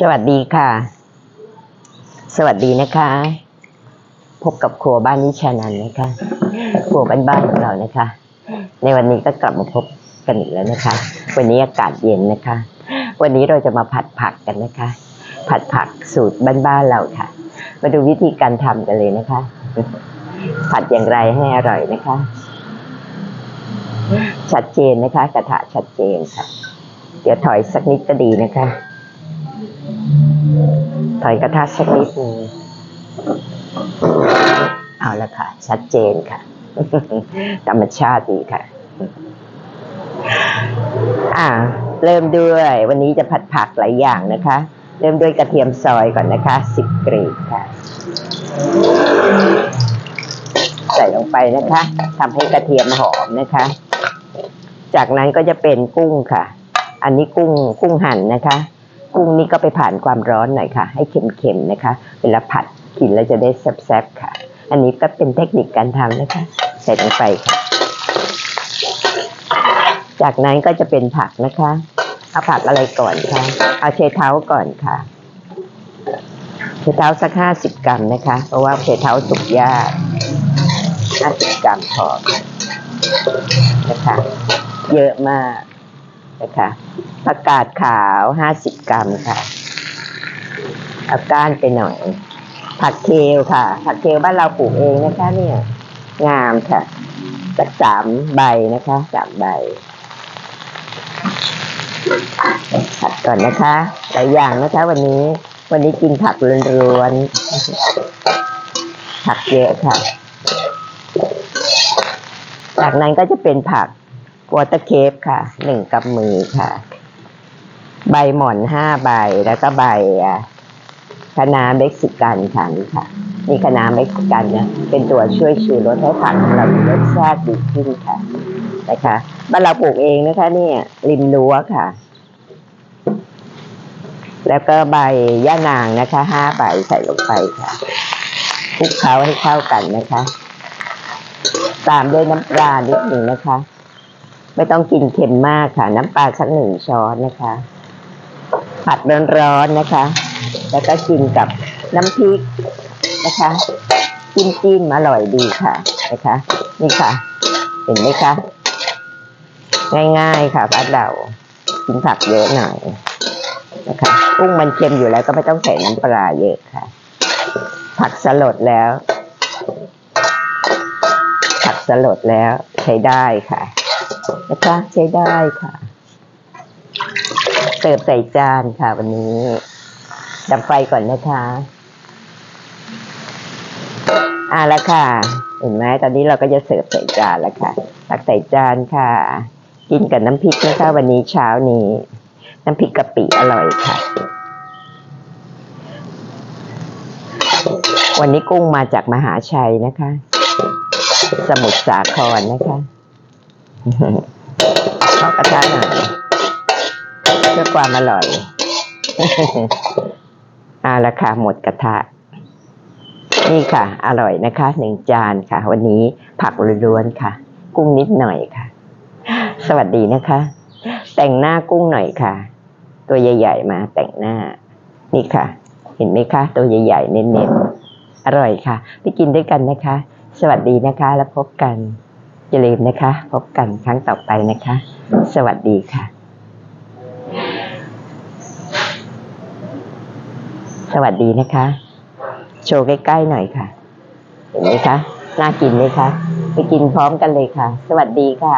สวัสดีค่ะ สวัสดีนะคะ พบกับครัวบ้านนิชานันนะคะ ครัวบ้านๆของเรานะคะ ในวันนี้ก็กลับมาพบกันอีกแล้วนะคะ วันนี้อากาศเย็นนะคะ วันนี้เราจะมาผัดผักกันนะคะ ผัดผักสูตรบ้านๆเราค่ะ มาดูวิธีการทำกันเลยนะคะ ผัดอย่างไรให้อร่อยนะคะ ชัดเจนนะคะ กระทะชัดเจนค่ะ เดี๋ยวถอยสักนิดก็ดีนะคะ ถอยกระทะสักนิดหนึงเอาละค่ะ ชัดเจนค่ะ ธรรมชาติดีค่ะ อ่า เริ่มด้วย วันนี้จะผัดผักหลายอย่างนะคะ เริ่มด้วยกระเทียมซอยก่อนนะคะสิบกรีดค่ะ ใส่ลงไปนะคะทำให้กระเทียมหอมนะคะ จากนั้นก็จะเป็นกุ้งค่ะ อันนี้กุ้งกุ้งหั่นนะคะ กุ้งนี่ก็ไปผ่านความร้อนหน่อยค่ะ ให้เค็มๆนะคะ เวลาผัดกินแล้วจะได้แซ่บๆค่ะ อันนี้ก็เป็นเทคนิคการทำนะคะ ใส่ลงไปค่ะ จากนั้นก็จะเป็นผักนะคะเอาผักอะไรก่อนคะเอาเชเท้าก่อนค่ะเชเท้าสักห้าสิบกรัมนะคะ เพราะว่าเชเท้าสุกยากห้าสิบกรัมพอนะคะ เยอะมากนะคะ ผักกาดขาวห้าสิบกรัมค่ะเอาก้านไปหน่อย ผักเคลค่ะ ผักเคลบ้านเราปลูกเองนะคะ เนี่ย งามค่ะสักสามใบนะคะสามใบผัดก่อนนะคะหลายอย่างนะคะ วันนี้ วันนี้กินผักล้วนๆผักเยอะค่ะ จากนั้นก็จะเป็นผักวอเตอร์เคปค่ะหนึ่งกับมือค่ะ ใบหม่อนห้าใบแล้วก็ใบอะคะน้าเม็กซิกันค่ะนี่ค่ะนี่คะน้าเม็กซิกันเนี่ยเป็นตัวช่วยชูรสให้ผักของเรามีรสชาติดีขึ้นค่ะนะคะบ้านเราปลูกเองนะคะเนี่ยริมรั้วค่ะ แล้วก็ใบย่านางนะคะห้าใบใส่ลงไปค่ะคลุกเคล้าให้เข้ากันนะคะ ตามด้วยน้ำปลานิดหนึ่งนะคะ ไม่ต้องกินเค็มมากค่ะ น้ำปลาสักหนึ่งช้อนนะคะ ผัดร้อนๆนะคะ แล้วก็กินกับน้ำพริกนะคะจิ้มจิ้มอร่อยดีค่ะนะคะ นี่ค่ะ เห็นไหมคะ ง่ายๆค่ะบ้านเรากินผักเยอะหน่อยนะคะกุ้งมันเค็มอยู่แล้วก็ไม่ต้องใส่น้ำปลาเยอะค่ะ ผักสลดแล้ว ผักสลดแล้วใช้ได้ค่ะนะคะใช้ได้ค่ะ สิร์ฟใส่จานค่ะวันนี้ ดับไฟก่อนนะคะอ่าแล้วค่ะ เห็นไหมตอนนี้เราก็จะเสิร์ฟใส่จานแล้วค่ะตักใส่จานค่ะ กินกับน้ำพริกนะคะวันนี้เช้านี้ น้ำพริกกะปิอร่อยค่ะ วันนี้กุ้งมาจากมหาชัยนะคะ สมุทรสาครนะคะ ขอกระทะหน่อย พื่อความอร่อย เอาละค่ะหมดกระทะ นี่ค่ะ อร่อยนะคะหนึ่งจานค่ะ วันนี้ผักล้วนๆค่ะ กุ้งนิดหน่อยค่ะ สวัสดีนะคะ แต่งหน้ากุ้งหน่อยค่ะ ตัวใหญ่ๆมาแต่งหน้า นี่ค่ะ เห็นไหมคะ ตัวใหญ่ๆเน้นๆอร่อยค่ะไปกินด้วยกันนะคะ สวัสดีนะคะ แล้วพบกันอย่าลืมนะคะ พบกันครั้งต่อไปนะคะ สวัสดีค่ะ สวัสดีนะคะ โชว์ใกล้ๆหน่อยค่ะ เห็นไหมคะ น่ากินไหมคะ ไปกินพร้อมกันเลยค่ะ สวัสดีค่ะ